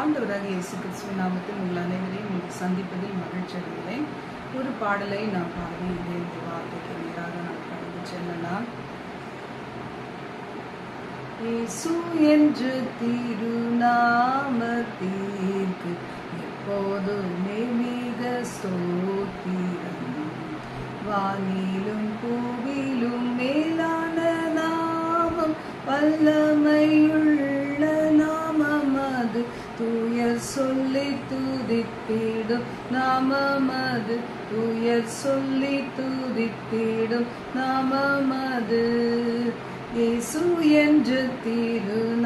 ஆண்டவராக இயேசு கிறிஸ்துவ நாமத்தில் உங்கள் அனைவரையும் சந்திப்பதில் மகிழ்ச்சி அடைகிறேன். ஒரு பாடலை நான் பாடி இந்த வார்த்தைக்கு நேராக நான் கடந்து செல்லலாம். இயேசு என்று திருநாமத்திற்கு எப்போதுமே மிக ஸ்தோத்திரம். வானிலும் பூவிலும் மேலான நாமம் வல்லமையுள்ள துயர் சொல்லி துதித்திடும். நாமமது துயர் சொல்லி துதித்திடும். நாமமது இயேசு என்று திருநாமத்திற்கு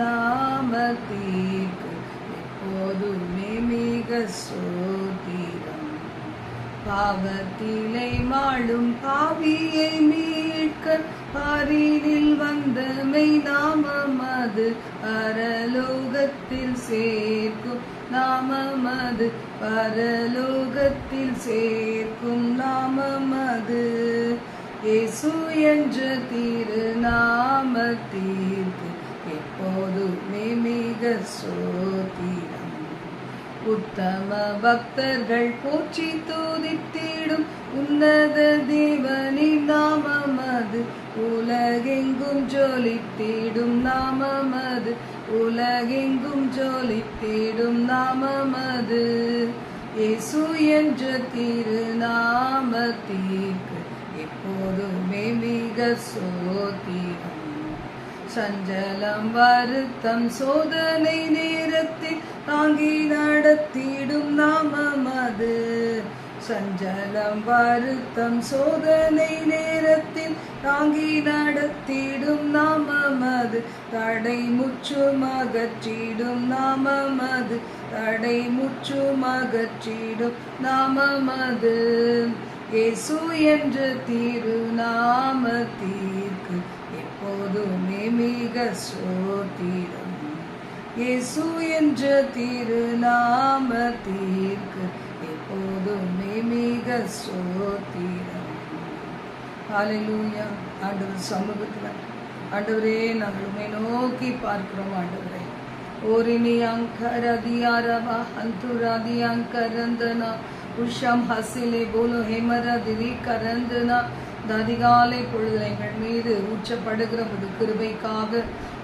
எப்போதுமே மிக சோதிரம் பாவத்திலை மாளும் பாவியை மீட்க பாரினில் வந்த மெய்நாமம் அது பரலோகத்தில் சேர்க்கும் நாமம் அது பரலோகத்தில் சேர்க்கும் நாமம் அது. இயேசு என்ற திருநாமத்திற்கு எப்போதுமே மிக சோதிரம் உத்தம பக்தர்கள் போற்றி தூதித்திடும் உன்னத தேவனின் நாமம் அது. உலகெங்கும் ஜொலித்திடும் நாமம் அது. உலகெங்கும் ஜொலித்திடும் நாமம் அது. இயேசு என்ற திருநாமத்திற்கு எப்போதுமே மிக சோதிரம் சஞ்சலம் வருத்தம் சோதனை நேரத்தில் தாங்கி நடத்திடும் நாமம் அது. சஞ்சலம் வருத்தம் சோதனை நேரத்தில் தாங்கி நடத்திடும் நாமம் அது. தடை முற்றும் அகற்றிடும் நாமம் அது. தடை முற்றும் அகற்றிடும் நாமம் அது. இயேசு என்ற திருநாமத்திற்கு எப்போதுமே மிக சோத்திரம். இயேசு என்ற திருநாமத்திற்கு எப்போதுமே மிக சோத்திரம் ஹalleluya. ஆண்டவர் சமூகத்தில் ஆண்டவரே நாங்கள் நோக்கி பார்க்கிறோம் ஆண்டவரே. ஓரினி அங்கர் அதியாரவா அந்துராதி அங்கரந்தனா உஷம் ஹசிலே போலோ ஹேமர திவி கரந்தனா இந்த அதிகாலை பொழுது எங்கள் மீது ஊற்றப்படுகிற புது கிருபைக்காக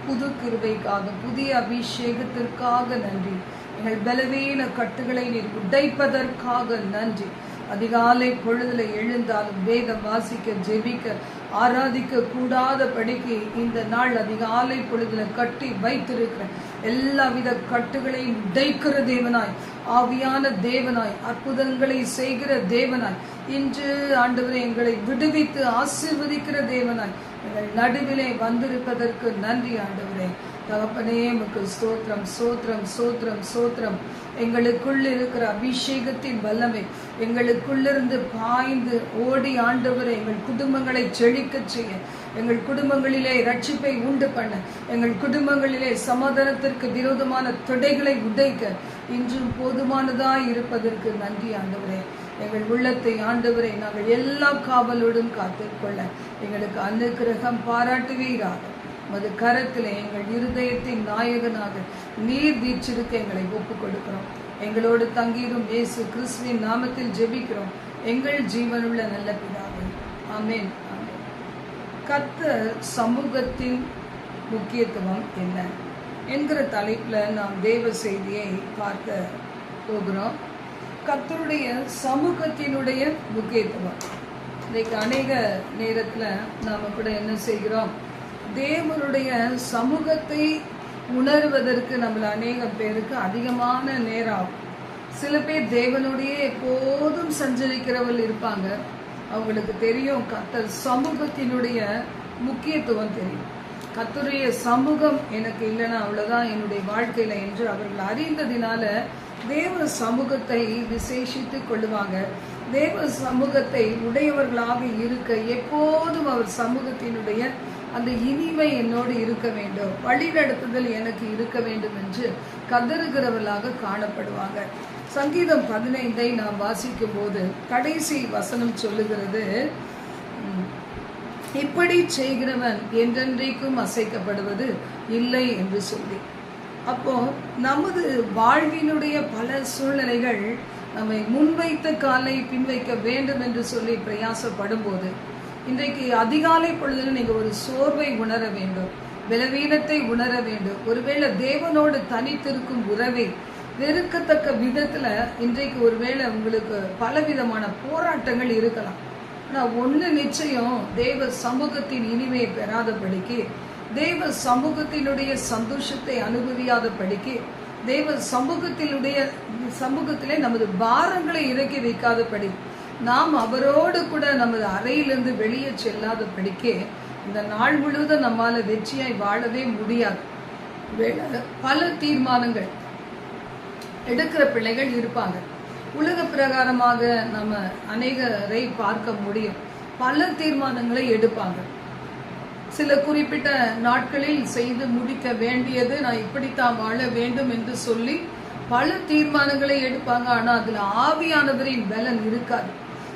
புது கிருபைக்காக புதிய அபிஷேகத்திற்காக நன்றி. எங்கள் பலவீன கட்டுகளை நீர் உடைப்பதற்காக நன்றி. அதிகாலை பொழுதுல எழுந்தாலும் வேதம் வாசிக்க ஜெபிக்க ஆராதிக்க கூடாத படிக்கு இந்த நாள் அதிகாலை பொழுதுல கட்டி வைத்திருக்கிற எல்லாவித கட்டுகளையும் உடைக்கிற தேவனாய் ஆவியான தேவனாய் அற்புதங்களை செய்கிற தேவனாய் இன்று ஆண்டவரை எங்களை விடுவித்து ஆசீர்வதிக்கிற தேவனாய் எங்கள் நடுவிலே வந்திருப்பதற்கு நன்றி ஆண்டவரே. தகப்பனே உமக்கு ஸ்தோத்திரம் சோத்திரம் சோத்திரம் சோத்திரம் எங்களுக்குள் இருக்கிற அபிஷேகத்தின் வல்லமை எங்களுக்குள்ளிருந்து பாய்ந்து ஓடி ஆண்டவரை எங்கள் குடும்பங்களை செழிக்க செய்ய எங்கள் குடும்பங்களிலே ரட்சிப்பை உண்டு பண்ண எங்கள் குடும்பங்களிலே சமாதானத்திற்கு விரோதமான தொடைகளை உடைக்க இன்றும் போதுமானதாய் இருப்பதற்கு நன்றி ஆண்டவரே. எங்கள் உள்ளத்தை ஆண்டவரை நாங்கள் எல்லா காவலோடும் காத்துக்கொள்ள எங்களுக்கு அனுக்கிரகம் பாராட்டுவீராக. மது கரத்தில் எங்கள் இருதயத்தின் நாயகனாக நீர் வீச்சிருக்க எங்களை ஒப்பு கொடுக்கிறோம் எங்களோடு தங்கிடும் இயேசு கிறிஸ்துவின் நாமத்தில் ஜெபிக்கிறோம். எங்கள் ஜீவனுள்ள நல்ல பிதாவே. அமேன் அமேன் கத்த சமூகத்தின் முக்கியத்துவம் என்ன? என்கிற தலைப்பில் நாம் தேவ செய்தியை பார்க்க போகிறோம். கத்தருடைய சமூகத்தினுடைய முக்கியத்துவம். இன்றைக்கு அநேக நேரத்தில் நாம் கூட என்ன செய்கிறோம்? தேவனுடைய சமூகத்தை உணர்வதற்கு நம்மள அநேக பேருக்கு அதிகமான நேரம் ஆகும். சில பேர் தேவனுடைய எப்போதும் சஞ்சரிக்கிறவர்கள் இருப்பாங்க. அவங்களுக்கு தெரியும் கத்தர் சமூகத்தினுடைய முக்கியத்துவம் தெரியும். கத்தருடைய சமூகம் எனக்கு இல்லைன்னா அவ்வளோதான் என்னுடைய வாழ்க்கையில் என்று அவர்கள் அறிந்ததினால தேவ சமூகத்தை விசேஷித்து கொள்ளுவாங்க. தேவ சமூகத்தை உடையவர்களாக இருக்க எப்போதும் அவர் சமூகத்தினுடைய அந்த இனிமை என்னோடு இருக்க வேண்டும். வழிநடத்துதல் எனக்கு இருக்க வேண்டும் என்று கதறுகிறவர்களாக காணப்படுவாங்க. சங்கீதம் பதினைந்தை நாம் வாசிக்கும் போது கடைசி வசனம் சொல்லுகிறது இப்படி செய்கிறவன் என்றென்றைக்கும் அசைக்கப்படுவது இல்லை என்று சொல்லி. அப்போ நமது வாழ்வினுடைய பல சூழ்நிலைகள் நம்மை முன்வைத்த காலை பின்வைக்க வேண்டும் என்று சொல்லி பிரயாசப்படும் போது இன்றைக்கு அதிகாலை பொழுதில் நீங்க ஒரு சோர்வை உணர வேண்டும் பலவீனத்தை உணர வேண்டும். ஒருவேளை தேவனோடு தனித்திருக்கும் உறவை வெறுக்கத்தக்க விதத்துல இன்றைக்கு ஒருவேளை உங்களுக்கு பலவிதமான போராட்டங்கள் இருக்கலாம். ஆனா ஒன்று நிச்சயம் தேவ சமூகத்தின் இனிமையை பெறாதபடிக்கு தேவ சமூகத்தினுடைய சந்தோஷத்தை அனுபவியாதபடிக்கு தேவ சமூகத்தினுடைய சமூகத்திலே நமது பாரங்களை இறக்கி வைக்காதபடி நாம் அவரோடு கூட நமது அறையிலிருந்து வெளியே செல்லாத படிக்கே இந்த நாள் முழுவதும் நம்மால வெற்றியாய் வாழவே முடியாது. பல தீர்மானங்கள் எடுக்கிற பிள்ளைகள் இருப்பாங்க. உலக பிரகாரமாக நம்ம அநேகரை பார்க்க முடியும். பல தீர்மானங்களை எடுப்பாங்க. சில குறிப்பிட்ட நாட்களில் செய்து முடிக்க வேண்டியது நான் இப்படித்தான் வாழ வேண்டும் என்று சொல்லி பல தீர்மானங்களை எடுப்பாங்க. ஆனா அதுல ஆவியானவரின் பலன் இருக்காது.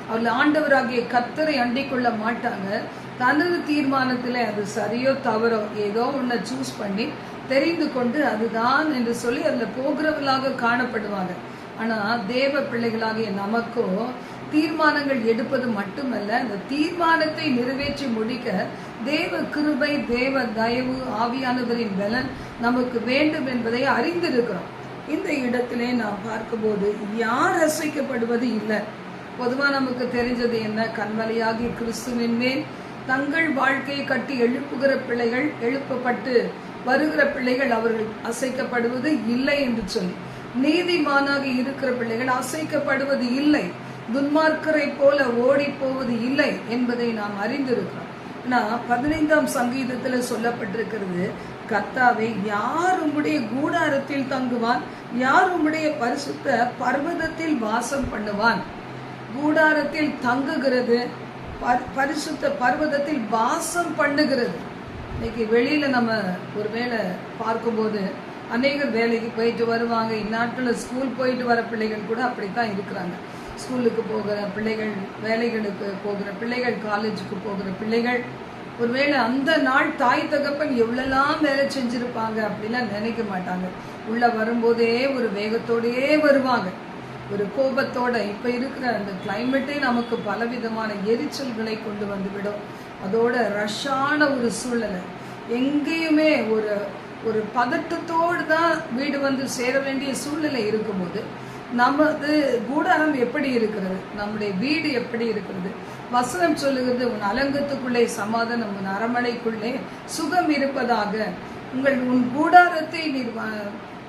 அவர்கள் ஆண்டவராகிய கத்தரை அண்டிக் கொள்ள மாட்டாங்க. தனது தீர்மானத்துல அது சரியோ தவறோ ஏதோ ஒன்றை சூஸ் பண்ணி தெரிந்து கொண்டு அதுதான் என்று சொல்லி அதுல போகிறவர்களாக காணப்படுவாங்க. ஆனா தேவ பிள்ளைகளாகிய நமக்கும் தீர்மானங்கள் எடுப்பது மட்டுமல்ல அந்த தீர்மானத்தை நிறைவேற்றி முடிக்க தேவ கிருபை தேவ தயவு ஆவியானவரின் பலன் நமக்கு வேண்டும் என்பதை அறிந்திருக்கிறோம். இந்த இடத்திலே நாம் பார்க்கும்போது யார் அசைக்கப்படுவது இல்லை? பொதுவாக நமக்கு தெரிஞ்சது என்ன? கண்மலையாகி கிறிஸ்துவின் மேல் தங்கள் வாழ்க்கையை கட்டி எழுப்புகிற பிள்ளைகள் எழுப்பப்பட்டு வருகிற பிள்ளைகள் அவர்கள் அசைக்கப்படுவது இல்லை என்று சொல்லி. நீதிமானாக இருக்கிற பிள்ளைகள் அசைக்கப்படுவது இல்லை. துன்மார்க்கரை போல ஓடி போவது இல்லை என்பதை நாம் அறிந்திருக்கிறோம். நான் பதினைந்தாம் சங்கீதத்துல சொல்லப்பட்டிருக்கிறது கத்தாவே யார் உம்முடைய கூடாரத்தில் தங்குவான்? யார் உம்முடைய பரிசுத்த பர்வதத்தில் வாசம் பண்ணுவான்? கூடாரத்தில் தங்குகிறது பரிசுத்த பர்வதத்தில் வாசம் பண்ணுகிறது. இன்னைக்கு வெளியில நம்ம ஒரு வேலை பார்க்கும்போது அநேகர் வேலைக்கு போயிட்டு வருவாங்க இந்நாட்டில் ஸ்கூல் போயிட்டு வர பிள்ளைகள் கூட அப்படித்தான் இருக்கிறாங்க. ஸ்கூலுக்கு போகிற பிள்ளைகள் வேலைகளுக்கு போகிற பிள்ளைகள் காலேஜுக்கு போகிற பிள்ளைகள் ஒருவேளை அந்த நாள் தாய் தகப்பன் எவ்வளோலாம் வேலை செஞ்சிருப்பாங்க அப்படிலாம் நினைக்க மாட்டாங்க. உள்ளே வரும்போதே ஒரு வேகத்தோடயே வருவாங்க. ஒரு கோபத்தோட இப்போ இருக்கிற அந்த கிளைமேட்டே நமக்கு பலவிதமான எரிச்சல்களை கொண்டு வந்து விடும் அதோட ரஷ்ஷான ஒரு சூழ்நிலை. எங்கேயுமே ஒரு ஒரு பதட்டத்தோடு தான் வீடு வந்து சேர வேண்டிய சூழ்நிலை இருக்கும்போது நமது கூடாரம் எப்படி இருக்கிறது? நம்முடைய வீடு எப்படி இருக்கிறது? வசனம் சொல்லுகிறது உன் அலங்கத்துக்குள்ளே சமாதானம் உன் அரமனைக்குள்ளே சுகம் இருப்பதாக. உங்கள் உன் கூடாரத்தை நீர்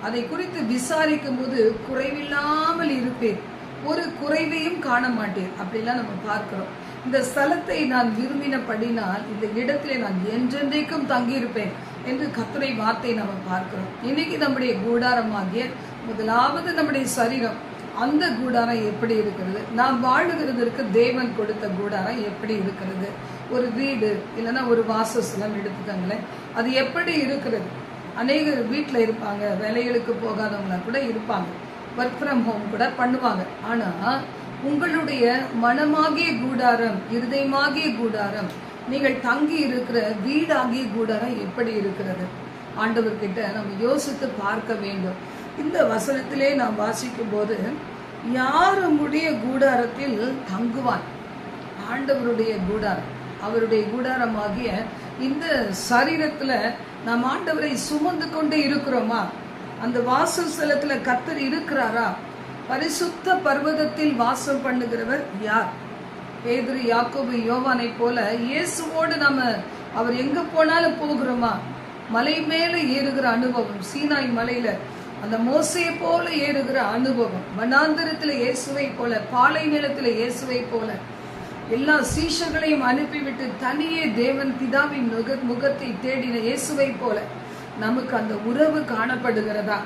அதை குறித்து விசாரிக்கும் போது குறைவில்லாமல் இருப்பேன். ஒரு குறைவையும் காண மாட்டேன். அப்படிலாம் நம்ம பார்க்கிறோம். இந்த ஸ்தலத்தை நான் விரும்பினபடினால் இந்த இடத்திலே நான் என்றென்றைக்கும் தங்கியிருப்பேன். என்று கத்துரை வார்த்தை நம்ம பார்க்கிறோம். இன்னைக்கு நம்முடைய கூடாரமாகிய முதலாவது நம்முடைய சரீரம் அந்த கூடாரம் எப்படி இருக்கிறது? நாம் வாழுகிறதற்கு தேவன் கொடுத்த கூடாரம் எப்படி இருக்கிறது? ஒரு வீடு இல்லைன்னா ஒரு வாசஸ்தலம் எடுத்துக்கங்களேன். அது எப்படி இருக்கிறது? அநேகர் வீட்டில் இருப்பாங்க வேலைகளுக்கு போகாதவங்களா கூட இருப்பாங்க. ஒர்க் ஃப்ரம் ஹோம் கூட பண்ணுவாங்க. ஆனால் உங்களுடைய மனமாகிய கூடாரம் இருதயமாகிய கூடாரம் நீங்கள் தங்கி இருக்கிற வீடாகிய கூடாரம் எப்படி இருக்கிறது? ஆண்டவர்கிட்ட நம்ம யோசித்து பார்க்க வேண்டும். இந்த வசனத்திலே நாம் வாசிக்கும் போது யார் கூடாரத்தில் தங்குவான் ஆண்டவருடைய கூடாரம். அவருடைய கூடாரமாகிய இந்த சரீரத்தில் நாம் ஆண்டவரை சுமந்து கொண்டு இருக்கிறோமா? அந்த வாசஸ்தலத்துல கத்தர் இருக்கிறாரா? பரிசுத்த பர்வதத்தில் வாசம் பண்ணுகிறவர் யார்? பேதுரு யாக்கோபு யோவானை போல இயேசுவோடு நம்ம அவர் எங்க போனாலும் போகிறோமா? மலை மேல ஏறுகிற அனுபவம் சீனாய் மலையில அந்த மோசையை போல ஏறுகிற அனுபவம் வனாந்திரத்தில் இயேசுவை போல பாலை நிலத்துல இயேசுவை போல எல்லா சீஷர்களையும் அனுப்பிவிட்டு தனியே தேவன் பிதாவின் முக முகத்தை தேடின இயேசுவை போல நமக்கு அந்த உறவு காணப்படுகிறதா?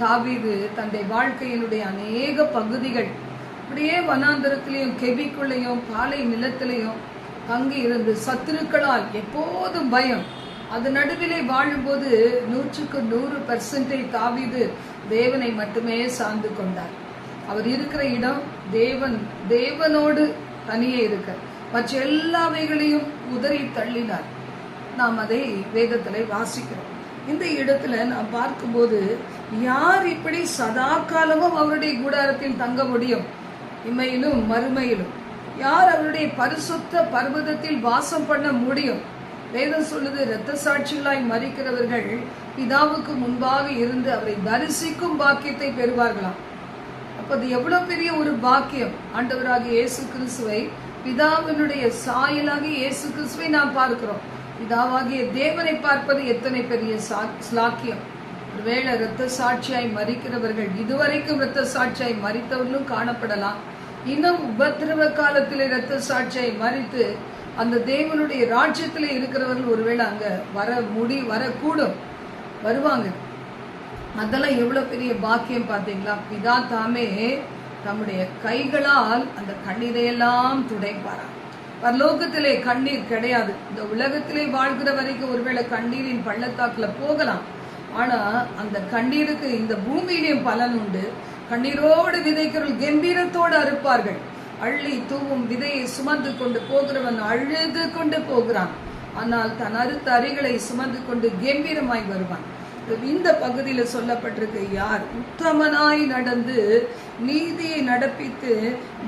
காவிது தன்னுடைய வாழ்க்கையினுடைய அநேக பகுதிகள் அப்படியே வனாந்தரத்திலையும் கெபிக்குள்ளேயும் பாலை நிலத்திலையும் தங்கி இருந்து சத்துருக்களால் எப்போதும் பயம். அது நடுவிலே வாழும்போது நூற்றுக்கு நூறு பர்சன்டேஜ் தாவிது தேவனை மட்டுமே சார்ந்து கொண்டார். அவர் இருக்கிற இடம் தேவன் தேவனோடு தனியே இருக்க. மற்ற எல்லாவைகளையும் உதறி தள்ளினார். நாம் அதை வேதத்தில் வாசிக்கிறோம். இந்த இடத்துல நான் பார்க்கும்போது யார் இப்படி சதா காலமும் அவருடைய கூடாரத்தில் தங்க முடியும்? இம்மையிலும் மறுமையிலும். யார் அவருடைய பரிசுத்த பர்வதத்தில் வாசம் பண்ண முடியும்? வேதம் சொல்லுது இரத்த சாட்சிகளாய் மறிக்கிறவர்கள் பிதாவுக்கு முன்பாக இருந்து அவரை தரிசிக்கும் பாக்கியத்தை பெறுவார்களாம். அப்போ அது எவ்வளவு பெரிய ஒரு பாக்கியம்? ஆண்டவராக இயேசு கிறிஸ்துவை பிதாவினுடைய சாயலாகிய இயேசு கிறிஸ்துவை நாம் பார்க்கிறோம். பிதாவாகிய தேவனை பார்ப்பது எத்தனை பெரிய சா- ஸ்லாக்கியம் ஒருவேளை இரத்த சாட்சியாய் மறிக்கிறவர்கள் இதுவரைக்கும் இரத்த சாட்சியாய் மறித்தவர்களும் காணப்படலாம். இன்னும் உபத்திரவ காலத்தில் இரத்த சாட்சியாய் மறித்து அந்த தேவனுடைய ராஜ்யத்தில் இருக்கிறவர்கள் ஒருவேளை அங்க வர முடி வரக்கூடும். வருவாங்க. அதெல்லாம் எவ்வளவு பெரிய பாக்கியம் பார்த்தீங்களா? பிதா தாமே தம்முடைய கைகளால் அந்த கண்ணீரையெல்லாம் துடைப்பாராம். பரலோகத்திலே கண்ணீர் கிடையாது. இந்த உலகத்திலே வாழ்கிற வரைக்கும் ஒருவேளை கண்ணீரின் பள்ளத்தாக்குல போகலாம். ஆனா அந்த கண்ணீருக்கு இந்த பூமியிலையும் பலன் உண்டு. கண்ணீரோடு விதைக்கிறவர்கள் கம்பீரத்தோடு அறுப்பார்கள். அள்ளி தூவும் விதையை சுமந்து கொண்டு போகிறவன் அழுது கொண்டு போகிறான். ஆனால் தன் அறுத்த அரிகளை சுமந்து கொண்டு கம்பீரமாய் வருவான். இந்த பகுதியில சொல்லப்பட்டிருக்கு யார் உத்தமனாய் நடந்து நீதியை நடப்பித்து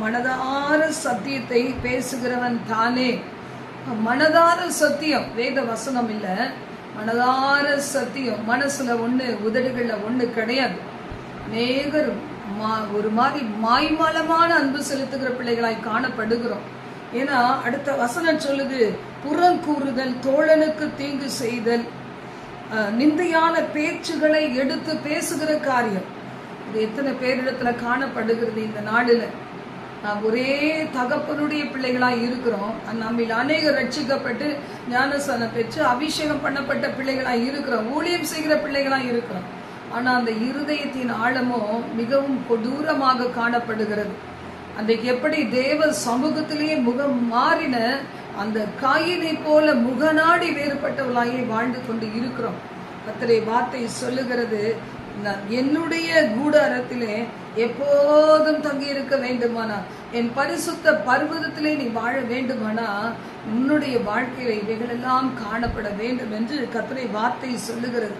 மனதார சத்தியத்தை பேசுகிறவன் தானே. மனதார சத்தியம் வேத வசனம் இல்லை. மனதார சத்தியம். மனசுல ஒண்ணு உதடுகள்ல ஒண்ணு கிடையாது. அநேகர் மா- ஒரு மாதிரி மாய்மலமான அன்பு செலுத்துகிற பிள்ளைகளாய் காணப்படுகிறோம். ஏன்னா அடுத்த வசனம் சொல்லுது புறங்கூறுதல் தோழனுக்கு தீங்கு செய்தல். நிந்தையான பேச்சுகளை எடுத்து பேசுகிற காரியம். இது எத்தனை பேரிடத்துல காணப்படுகிறது இந்த நாடுல நாம் ஒரே தகப்பனுடைய பிள்ளைகளாய் இருக்கிறோம். நம்மில் அநேகர் ரட்சிக்கப்பட்டு ஞானஸ்தானம் பெற்று அபிஷேகம் பண்ணப்பட்ட பிள்ளைகளாக இருக்கிறோம். ஊழியம் செய்கிற பிள்ளைகளாக இருக்கிறோம். ஆனால் அந்த இருதயத்தின் ஆழமோ மிகவும் கொடூரமாக காணப்படுகிறது. அன்றைக்கு எப்படி தேவ சமூகத்திலேயே முகம் மாறின அந்த காயினை போல முகநாடி வேறுபட்டவளாயே வாழ்ந்து கொண்டு இருக்கிறோம். கர்த்தரை வார்த்தை சொல்லுகிறது. என்னுடைய கூடாரத்திலே எப்போதும் தங்கி இருக்க வேண்டுமானா என் பரிசுத்த பர்வதத்திலே நீ வாழ வேண்டுமானா உன்னுடைய வாழ்க்கையில இவைகளெல்லாம் காணப்பட வேண்டும் என்று கத்தனை வார்த்தை சொல்லுகிறது.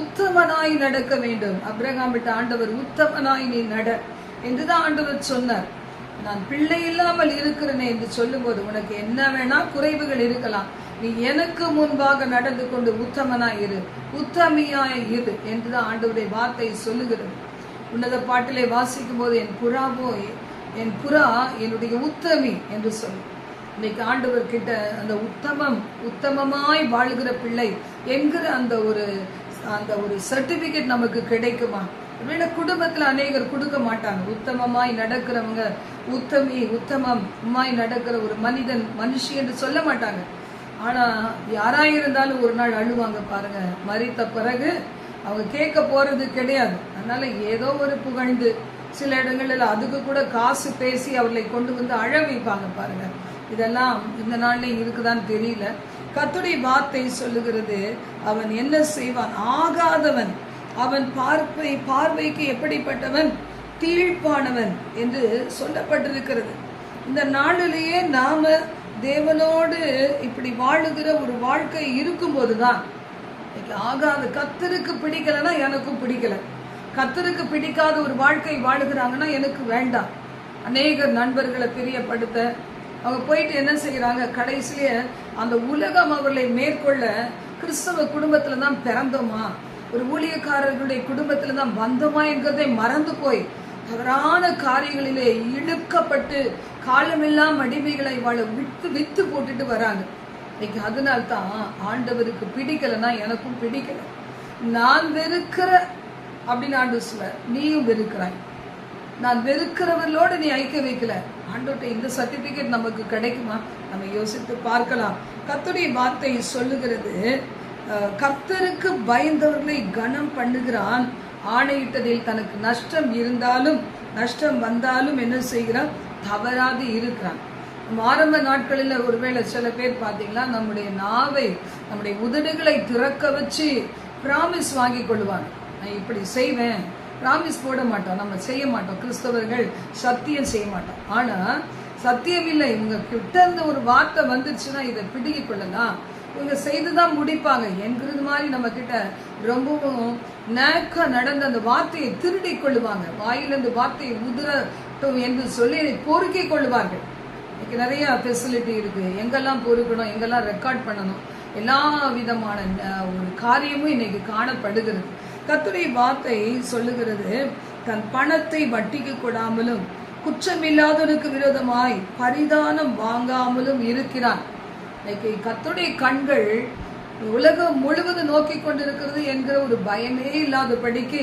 உத்தமனாய் நடக்க வேண்டும். அப்ரகாம் விட்ட ஆண்டவர் உத்தமனாய் நீ நட என்றுதான் ஆண்டவர் சொன்னார். நான் பிள்ளை இல்லாமல் இருக்கிறேனே என்று சொல்லும்போது உனக்கு என்ன வேணா குறைவுகள் இருக்கலாம். நீ எனக்கு முன்பாக நடந்து கொண்டு உத்தமனாய் இரு. உத்தமியாய் இரு என்றுதான் ஆண்டவருடைய வார்த்தை சொல்லுகிறது. உன்னத பாட்டிலே வாசிக்கும் போது என் புறாவோ என் புறா என்னுடைய உத்தமி என்று சொல்லும் இன்னைக்கு ஆண்டவர் கிட்ட அந்த உத்தமம் உத்தமமாய் வாழுகிற பிள்ளை என்கிற அந்த ஒரு அந்த ஒரு சர்டிபிகேட் நமக்கு கிடைக்குமா? அப்படின்னா குடும்பத்தில் அநேகர் கொடுக்க மாட்டாங்க. உத்தமமாய் நடக்கிறவங்க உத்தமி உத்தமம் உமாய் நடக்கிற ஒரு மனிதன் மனுஷி என்று சொல்ல மாட்டாங்க. ஆனால் யாராக இருந்தாலும் ஒரு நாள் அழுவாங்க பாருங்க. மறித்த பிறகு அவங்க கேட்க போகிறது கிடையாது. அதனால் ஏதோ ஒரு புகழ்ந்து சில இடங்களில் அதுக்கு கூட காசு பேசி அவர்களை கொண்டு வந்து அழ வைப்பாங்க பாருங்க. இதெல்லாம் இந்த நாள்ல இருக்குதான்னு தெரியல. கத்துடைய வார்த்தை சொல்லுகிறது அவன் என்ன செய்வான்? ஆகாதவன். அவன் பார்ப்பை பார்வைக்கு எப்படிப்பட்டவன்? தீழ்ப்பானவன் என்று சொல்லப்பட்டிருக்கிறது. இந்த நாளிலேயே நாம தேவனோடு இப்படி வாழுகிற ஒரு வாழ்க்கை இருக்கும்போது தான் ஆகாத. கத்தருக்கு பிடிக்கலைன்னா எனக்கும் பிடிக்கல. கத்தருக்கு பிடிக்காத ஒரு வாழ்க்கை வாழுகிறாங்கன்னா எனக்கு வேண்டாம். அநேக நண்பர்களை பிரியப்படுத்த அவங்க போயிட்டு என்ன செய்கிறாங்க கடைசியிலே அந்த உலகம் அவர்களை மேற்கொள்ள கிறிஸ்தவ குடும்பத்தில் தான் பிறந்தோமா? ஒரு ஊழியக்காரர்களுடைய குடும்பத்தில் தான் வந்தோமா என்கிறதை மறந்து போய் தவறான காரியங்களிலே இழுக்கப்பட்டு காலமெல்லாம் அடிமைகளை வாழ வித்து வித்து போட்டுட்டு வராங்க. இன்னைக்கு அதனால்தான் ஆண்டவருக்கு பிடிக்கலைன்னா எனக்கும் பிடிக்கல. நான் வெறுக்கிற அப்படின்னு ஆண்டு சொல்ல நீயும் வெறுக்கிறாய். நான் வெறுக்கிறவர்களோடு நீ ஐக்கிய வைக்கல. ஆண்டோட்ட இந்த சர்டிபிகேட் நமக்கு கிடைக்குமா? நம்ம யோசித்து பார்க்கலாம். கத்துடைய வார்த்தை சொல்லுகிறது கர்த்தருக்கு பயந்தவர்களை கனம் பண்ணுகிறான். ஆணையிட்டதில் தனக்கு நஷ்டம் இருந்தாலும் நஷ்டம் வந்தாலும் என்ன செய்கிறான்? தவறாது இருக்கிறான் ஆரம்ப நாட்களில் ஒருவேளை சில பேர் பார்த்தீங்களா நம்முடைய நாவை நம்முடைய உதடுகளை திறக்க வச்சு பிராமிஸ் வாங்கி கொள்வாங்க. நான் இப்படி செய்வேன் ப்ராமிஸ் போட மாட்டோம் நம்ம செய்ய மாட்டோம் கிறிஸ்தவர்கள் சத்தியம் செய்ய மாட்டோம். ஆனால் சத்தியம் இல்லை இவங்க கிட்ட இருந்த ஒரு வார்த்தை வந்துருச்சுன்னா இதை பிடுங்கிக் கொள்ளலாம் இவங்க செய்து தான் முடிப்பாங்க என்கிறது மாதிரி நம்ம கிட்ட ரொம்பவும் நேக்கா நடந்த அந்த வார்த்தையை திருடி கொள்ளுவாங்க. வாயிலிருந்து வார்த்தையை உதிர என்று சொல்லி பொறுக்கி கொள்வார்கள். இன்னைக்கு நிறைய ஃபெசிலிட்டி இருக்கு. எங்கெல்லாம் பொறுக்கணும் எங்கெல்லாம் ரெக்கார்ட் பண்ணணும் எல்லா விதமான ஒரு காரியமும் இன்னைக்கு காணப்படுகிறது. கத்துடைய வார்த்தை சொல்லுகிறது தன் பணத்தை வட்டிக்கு கொடாமலும் குற்றமில்லாதவனுக்கு விரோதமாய் பரிதானம் வாங்காமலும் இருக்கிறான். இன்னைக்கு கத்துடைய கண்கள் உலகம் முழுவதும் நோக்கி கொண்டிருக்கிறது என்கிற ஒரு பயமே இல்லாதபடிக்கு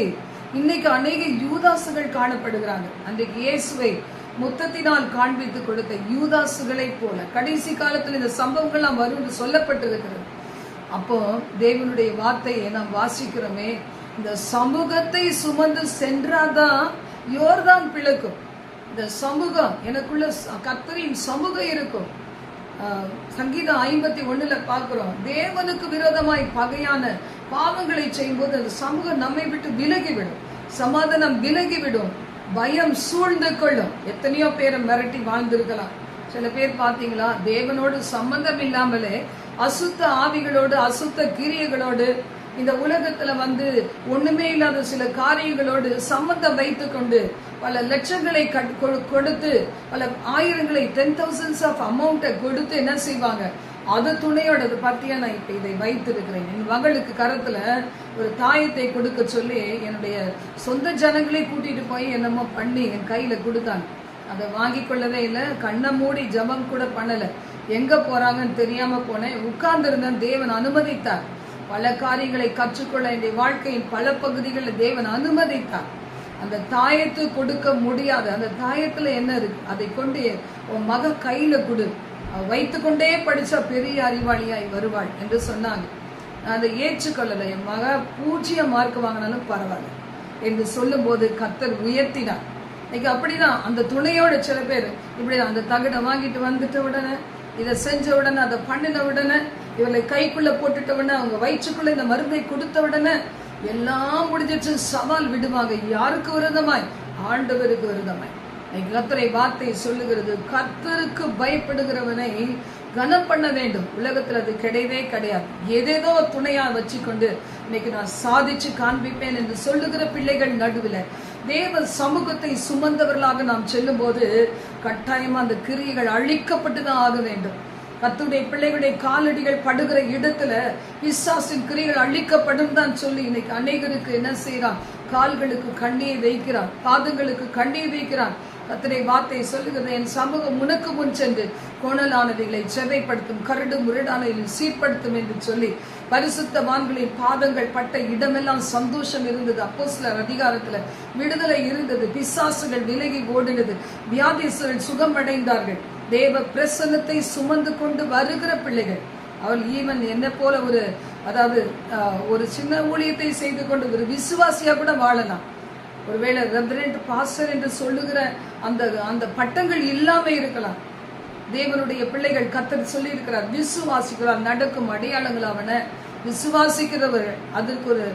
இன்னைக்கு அநேக யூதாசுகள் காணப்படுகிறாங்க. அன்றைக்கு இயேசுவை முத்தத்தினால் காண்பித்து கொடுத்த யூதாசுகளை போல கடைசி காலத்தில் இந்த சம்பவங்கள்லாம் வரும் என்று சொல்லப்பட்டிருக்கிறது. அப்போ தேவனுடைய வார்த்தையை நாம் வாசிக்கிறோமே. இந்த சமூகத்தை சுமந்து சென்றாதான் யோர்தான் பிளக்கும். இந்த சமூகம் எனக்குள்ள கத்தரின் சமூகம் இருக்கும். ஆஹ், சங்கீதம் ஐம்பத்தி ஒண்ணுல பாக்குறோம் தேவனுக்கு விரோதமாய் பகையான பாவங்களை செய்யும்போது அந்த சமூகம் நம்மை விட்டு விலகிவிடும். சமாதானம் விலகிவிடும். பயம் சூழ்ந்து கொள்ளும். எத்தனையோ பேரை மிரட்டி வாழ்ந்திருக்கலாம். சில பேர் பாத்தீங்களா தேவனோடு சம்பந்தம் இல்லாமலே அசுத்த ஆவிகளோடு அசுத்த கிரியைகளோடு இந்த உலகத்துல வந்து ஒண்ணுமே இல்லாத சில காரியங்களோடு சம்பந்தம் வைத்துக்கொண்டு பல லட்சங்களை கொடுத்து பல ஆயிரங்களை டென் தௌசண்ட்ஸ் ஆஃப் அமௌண்ட்டை கொடுத்து என்ன செய்வாங்க? அது துணையோடது பார்த்தியா நான் இப்போ இதை வைத்திருக்கிறேன். என் மகளுக்கு கரத்தில் ஒரு தாயத்தை கொடுக்க சொல்லி என்னுடைய சொந்த ஜனங்களே கூட்டிட்டு போய் என்னமோ பண்ணி என் கையில் கொடுத்தாங்க. அதை வாங்கி கொள்ளவே இல்லை கண்ணை மூடி ஜபம் கூட பண்ணலை. எங்கே போகிறாங்கன்னு தெரியாமல் போனேன். உட்கார்ந்திருந்தேன் தேவன் அனுமதித்தார். பல காரியங்களை கற்றுக்கொள்ள என்னுடைய வாழ்க்கையின் பல பகுதிகளில் தேவன் அனுமதித்தார். அந்த தாயத்து கொடுக்க முடியாது. அந்த தாயத்தில் என்ன இருக்கு? அதை கொண்டு உன் மக கையில் கொடு. வைத்துக்கொண்டே படித்த பெரிய அறிவாளியாய் வருவாள் என்று சொன்னாங்க. நான் அதை ஏற்றுக்கொள்ளலை. என் மக பூஜ்ஜியம் மார்க் வாங்கினாலும் பரவாயில்ல என்று சொல்லும்போது கத்தர் உயர்த்தினார். இன்னைக்கு அப்படிதான் அந்த துணையோட சில பேர் இப்படி அந்த தகடை வாங்கிட்டு வந்துட்ட உடனே இதை செஞ்ச உடனே அதை பண்ணின உடனே இவர்களை கைக்குள்ள போட்டுட்ட உடனே அவங்க வயிற்றுக்குள்ள இந்த மருந்தை கொடுத்த உடனே எல்லாம் முடிஞ்சிட்டு சவால் விடுவாங்க. யாருக்கு விரதமாய்? ஆண்டவருக்கு விரதமாய். கத்தரை வார்த்தை சொல்லுகிறது கத்தருக்கு பயப்படுகிறவனை கனம் பண்ண வேண்டும். உலகத்துல அது கிடையவே கிடையாது. ஏதேதோ துணையா வச்சுக்கொண்டு இன்னைக்கு நான் சாதிச்சு காண்பிப்பேன் என்று சொல்லுகிற பிள்ளைகள் நடுவில் தேவ சமூகத்தை சுமந்தவர்களாக நாம் செல்லும் போது கட்டாயமா அந்த கிரியைகள் அழிக்கப்பட்டு தான் ஆக வேண்டும். கத்துடைய பிள்ளைகளுடைய காலடிகள் படுகிற இடத்துல பிசாசின் கிரிகள் அழிக்கப்படும் தான் சொல்லி இன்னைக்கு அநேகருக்கு என்ன செய்யறான் கால்களுக்கு கண்ணீர் வைக்கிறான் பாதங்களுக்கு கண்ணீர் வைக்கிறான். கத்தனை வார்த்தை சொல்லுகிறது என் சமூகம் உனக்கு முன் சென்று கோணலானவைகளை செவைப்படுத்தும் கரடு முரடானவைகளை சீர்படுத்தும் என்று சொல்லி பரிசுத்தவான்களின் பாதங்கள் பட்ட இடமெல்லாம் சந்தோஷம் இருந்தது. அப்போ அதிகாரத்துல விடுதலை இருந்தது பிசாசுகள் விலகி ஓடினது வியாதீசுகள் சுகம் அடைந்தார்கள் தேவ பிரசன்னத்தை சுமந்து கொண்டு வருகிற பிள்ளைகள். அவள் ஈவன் என்ன போல ஒரு அதாவது ஒரு சின்ன ஊழியத்தை செய்து கொண்டு ஒரு விசுவாசியா கூட வாழலாம். ஒருவேளை ரெவரண்ட் பாஸ்டர் என்று சொல்லுகிற அந்த அந்த பட்டங்கள் இல்லாம இருக்கலாம். தேவனுடைய பிள்ளைகள் கத்தர் சொல்லி இருக்கிறார் விசுவாசிக்கிறார் நடக்கும் அடையாளங்கள் அவனை விசுவாசிக்கிறவர்கள் அதற்கு ஒரு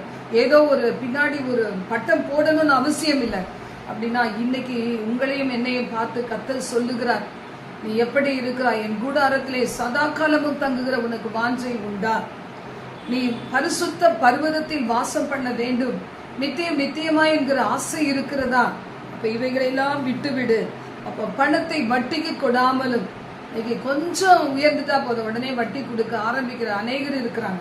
ஏதோ ஒரு பின்னாடி ஒரு பட்டம் போடணும்னு அவசியம் இல்லை. அப்படின்னா இன்னைக்கு உங்களையும் என்னையும் பார்த்து கத்தர் சொல்லுகிறார் நீ எப்படி இருக்கிறாய்? என் கூடாரத்திலே சதா காலமும் தங்குகிற உனக்கு வாஞ்சை உண்டா? நீ பரிசுத்த பர்வதத்தில் வாசம் பண்ண வேண்டும். நித்தியம் நித்தியமா என்கிற ஆசை இருக்கிறதா? அப்ப இவைகளெல்லாம் விட்டுவிடு. அப்ப பணத்தை வட்டிக்கு கொடாமலும். இன்னைக்கு கொஞ்சம் உயர்ந்துட்டா போதும். உடனே வட்டி கொடுக்க ஆரம்பிக்கிற அநேகர் இருக்கிறாங்க.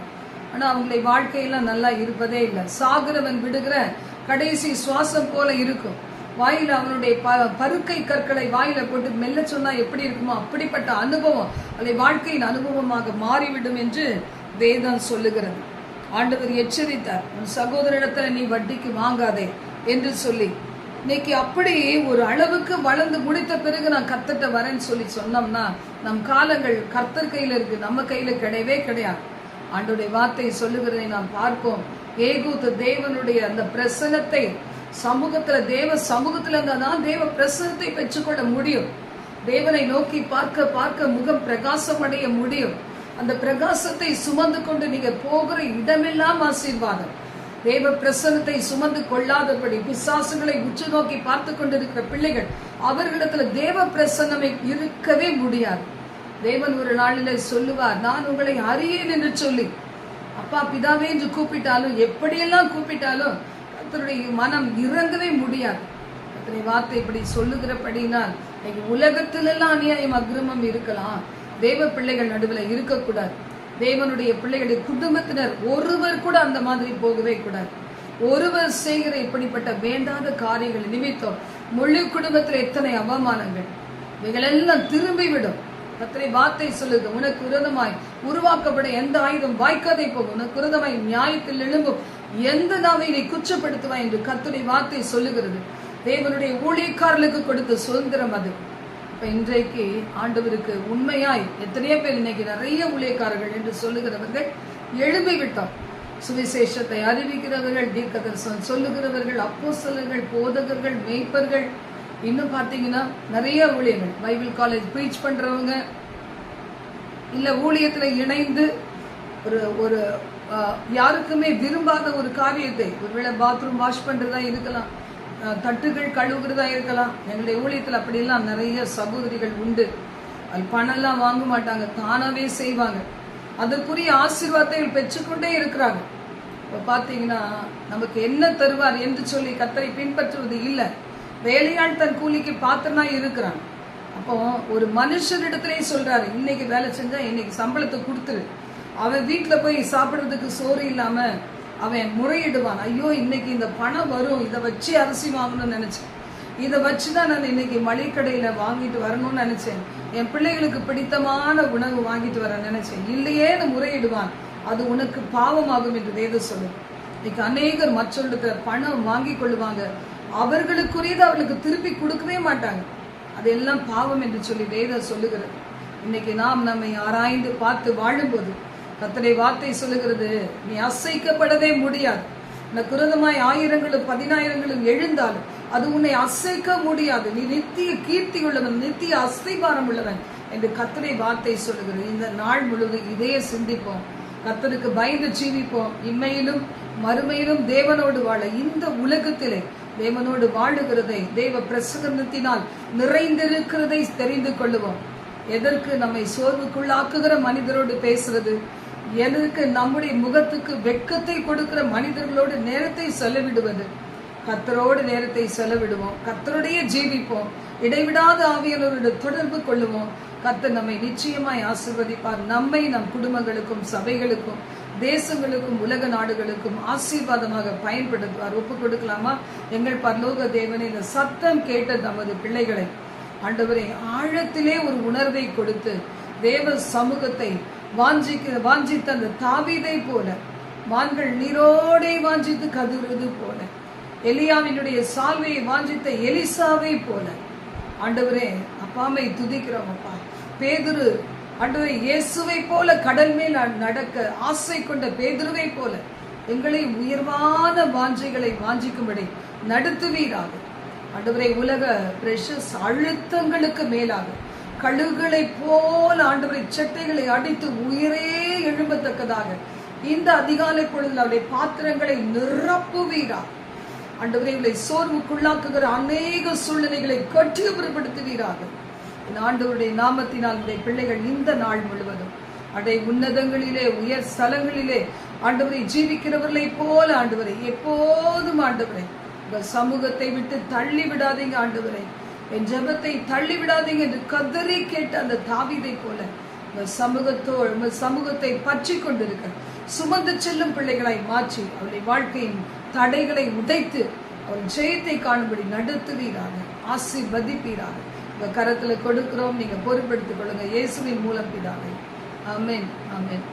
ஆனா அவங்களை வாழ்க்கையெல்லாம் நல்லா இருப்பதே இல்லை. சாகுறவன் விடுகிற கடைசி சுவாசம் போல இருக்கும். வாயில அவனுடைய ப- பருக்கை கற்களை வாயில போட்டு மெல்ல சொன்னா எப்படி இருக்குமோ அப்படிப்பட்ட அனுபவம். அதை வாழ்க்கையின் அனுபவமாக மாறிவிடும் என்று வேதம் சொல்லுகிறது. ஆண்டவர் எச்சரித்தார் உன் சகோதரிடத்தில் நீ வட்டிக்கு வாங்காதே என்று சொல்லி இன்னைக்கு அப்படி ஒரு அளவுக்கு வளர்ந்து முடித்த பிறகு நான் கத்துட்ட வரேன்னு சொல்லி சொன்னோம்னா நம் காலங்கள் கர்த்தர் கையில் இருக்கு நம்ம கையில் கிடையவே கிடையாது. ஆண்டுடைய வார்த்தை சொல்லுகிறதை நாம் பார்ப்போம். ஏகூத்த தேவனுடைய அந்த பிரசனத்தை சமூகத்துல தேவ சமூகத்துல இருந்தா தான் தேவ பிரசனத்தை பெற்றுக்கொள்ள முடியும். தேவனை நோக்கி பார்க்க பார்க்க முகம் பிரகாசம் அடைய முடியும். அந்த பிரகாசத்தை சுமந்து கொண்டு நீங்க போகிற இடமெல்லாம் ஆசீர்வாதம். தேவ பிரசனத்தை சுமந்து கொள்ளாதபடி பிசாசுகளை உற்று நோக்கி பார்த்து கொண்டிருக்கிற பிள்ளைகள் அவர்களிடத்துல தேவ பிரசன்னமே இருக்கவே முடியாது. தேவன் ஒரு நாளில சொல்லுவார் நான் உங்களை அறியேன் என்று சொல்லி. அப்பா பிதாவே என்று கூப்பிட்டாலும் எப்படியெல்லாம் கூப்பிட்டாலும் கத்தருடைய மனம் இறங்கவே முடியாது. அத்தனை வார்த்தை இப்படி சொல்லுகிறபடினால் உலகத்திலெல்லாம் அநியாயம் அக்ரமம் இருக்கலாம். தேவ பிள்ளைகள் நடுவில் இருக்கக்கூடாது. தேவனுடைய பிள்ளைகளுடைய குடும்பத்தினர் ஒருவர் கூட அந்த மாதிரி போகவே கூடாது. ஒருவர் செய்கிற இப்படிப்பட்ட வேண்டாத காரியங்கள் நிமித்தம் முழு குடும்பத்தில் எத்தனை அவமானங்கள். இவைகளெல்லாம் திரும்பிவிடும். கத்தரை வார்த்தை சொல்லுது உனக்கு விரோதமாய் உருவாக்கப்பட எந்த ஆயுதம் வாய்க்காதே போகும். உனக்கு விரோதமாய் நியாயத்தில் எழும்பும். எந்த நாவை நீ குற்றப்படுத்துவாய்? என்று கத்துடைய வார்த்தை சொல்லுகிறது. தேவனுடைய ஊழியக்காரர்களுக்கு கொடுத்த சுதந்திரம் அது. இப்ப இன்றைக்கு ஆண்டவருக்கு உண்மையாய் எத்தனையோ பேர் இன்னைக்கு நிறைய ஊழியக்காரர்கள் என்று சொல்லுகிறவர்கள் எழும்பி விட்டோம். சுவிசேஷத்தை அறிவிக்கிறவர்கள் தீர்க்க தரிசனம் சொல்லுகிறவர்கள் அப்போஸ்தலர்கள் போதகர்கள் மேய்ப்பர்கள். இன்னும் பார்த்தீங்கன்னா நிறைய ஊழியர்கள் பைபிள் காலேஜ் ப்ரீச் பண்றவங்க. இல்ல ஊழியத்துல இணைந்து ஒரு ஒரு யாருக்குமே விரும்பாத ஒரு காரியத்தை ஒருவேளை பாத்ரூம் வாஷ் பண்றதா இருக்கலாம். தட்டுகள் கழுவுகிறதா இருக்கலாம். எங்களுடைய ஊழியத்தில் அப்படியெல்லாம் நிறைய சகோதரிகள் உண்டு. அது பணம்லாம் வாங்க மாட்டாங்க தானாவே செய்வாங்க. அதற்குரிய ஆசீர்வாதத்தை பெற்றுக்கொண்டே இருக்கிறாங்க இப்போ பார்த்தீங்கன்னா நமக்கு என்ன தருவார் என்று சொல்லி கத்தரை பின்பற்றுவது இல்லை. வேலையாள் தன் கூலிக்கு பாத்திரனா இருக்கிறான். அப்போ ஒரு மனுஷனிடத்திலே சொல்றாரு இன்னைக்கு வேலை செஞ்சா இன்னைக்கு சம்பளத்தை கொடுத்துரு. அவன் வீட்டில் போய் சாப்பிட்றதுக்கு சோறு இல்லாமல் அவன் முறையிடுவான். ஐயோ இன்னைக்கு இந்த பணம் வரும். இதை வச்சு அரிசி வாங்கணும்னு நினைச்சேன். இதை வச்சு தான் நான் இன்னைக்கு மளிகை வாங்கிட்டு வரணும்னு நினைச்சேன். என் பிள்ளைகளுக்கு பிடித்தமான உணவு வாங்கிட்டு வர நினைச்சேன். இல்லையேன்னு முறையிடுவான். அது உனக்கு பாவமாகும் என்று வேதம் சொல்லும் இன்னைக்கு அநேகர் மற்றவர்கிட்ட பணம் வாங்கி கொள்ளுவாங்க. அவர்களுக்குரியது அவர்களுக்கு திருப்பி கொடுக்கவே மாட்டாங்க. அதெல்லாம் பாவம் என்று சொல்லி வேதம் சொல்லுகிறது. இன்னைக்கு நாம் நம்மை ஆராய்ந்து பார்த்து வாழும்போது கத்தனை வார்த்தை சொல்லுகிறது நீ அசைக்கப்படவே முடியாது. இந்த குரதமாய் ஆயிரங்களும் பதினாயிரங்களும் எழுந்தாலும் அது உன்னை அசைக்க முடியாது. நீ நித்திய கீர்த்தி உள்ளவன் நித்திய அஸ்திபாரம் உள்ளவன் என்று கத்தனை வார்த்தை சொல்லுகிறது. இந்த நாள் முழுவதும் இதையே சிந்திப்போம். கத்தனுக்கு பயந்து ஜீவிப்போம். இம்மையிலும் மறுமையிலும் தேவனோடு வாழ இந்த உலகத்திலே தேவனோடு வாழுகிறதை தேவ பிரசன்னத்தினால் நிறைந்திருக்கிறதை தெரிந்து கொள்ளுவோம். எதற்கு நம்மை சோர்வுக்குள்ளாக்குகிற மனிதரோடு பேசுறது எனக்கு நம்முடைய முகத்துக்கு வெட்கத்தை கொடுக்கிற மனிதர்களோடு நேரத்தை செலவிடுவது. கத்தரோடு நேரத்தை செலவிடுவோம். கத்தரோடையே ஜீவிப்போம். இடைவிடாத ஆவியானவரோட தொடர்பு கொள்ளுவோம். கத்தர் நம்மை நிச்சயமாய் ஆசிர்வதிப்பார். நம்மை நம் குடும்பங்களுக்கும் சபைகளுக்கும் தேசங்களுக்கும் உலக நாடுகளுக்கும் ஆசீர்வாதமாக பயன்படுத்துவார். ஒப்பு கொடுக்கலாமா? எங்கள் பரலோக தேவனை இந்த சத்தம் கேட்ட நமது பிள்ளைகளை ஆண்டவரை ஆழத்திலே ஒரு உணர்வை கொடுத்து தேவ சமூகத்தை வாஞ்சிக்கு வாஞ்சித்த அந்த தாவீதை போல மான்கள் நீரோடை வாஞ்சித்து கதுறுவது போல எலியாவினுடைய சால்வையை வாஞ்சித்த எலிசாவை போல. ஆண்டவரே அப்பாமை துதிக்கிறோம் அப்பா. பேதுரு ஆண்டவரை இயேசுவை போல கடல் மேல் நடக்க ஆசை கொண்ட பேதுருவை போல எங்களை உயர்வான வாஞ்சைகளை வாஞ்சிக்கும்படி நடத்துவீராக. ஆண்டவரை உலக பிரஷஸ் அழுத்தங்களுக்கு மேலாக. கழுகுகளைப் போல் ஆண்டவரை சட்டைகளை அடித்து உயிரே எழும்பத்தக்கதாக. இந்த அதிகாலை பொழுதில் அவருடைய பாத்திரங்களை நிரப்புவீரார் ஆண்டவரை உங்களை சோர்வுக்குள்ளாக்குகிற அநேக சூழ்நிலைகளை கட்டியபுரப்படுத்துவீராக இந்த ஆண்டவருடைய நாமத்தினால் உடைய பிள்ளைகள் இந்த நாள் முழுவதும் அடை உன்னதங்களிலே உயர் ஸ்தலங்களிலே ஆண்டவரை ஜீவிக்கிறவர்களை போல ஆண்டவரை எப்போதும் ஆண்டவரை உங்கள் சமூகத்தை விட்டு தள்ளி விடாதீங்க ஆண்டவரை. என் ஜெபத்தை தள்ளிவிடாதீங்க என்று கதறி கேட்ட அந்த தாவிதை போல. உங்கள் சமூகத்தோடு உங்கள் சமூகத்தை பற்றி கொண்டிருக்க. சுமந்து செல்லும் பிள்ளைகளாய் மாற்றி அவருடைய வாழ்க்கையின் தடைகளை உடைத்து அவர் ஜெயத்தை காணும்படி நடத்துவீராக ஆசிர்வதிப்பீராக. இந்த கரத்துல கொடுக்கிறோம். நீங்க பொறுப்படுத்திக் கொள்ளுங்க. இயேசுவின் மூலம் பிதாவை. அமேன் அமேன்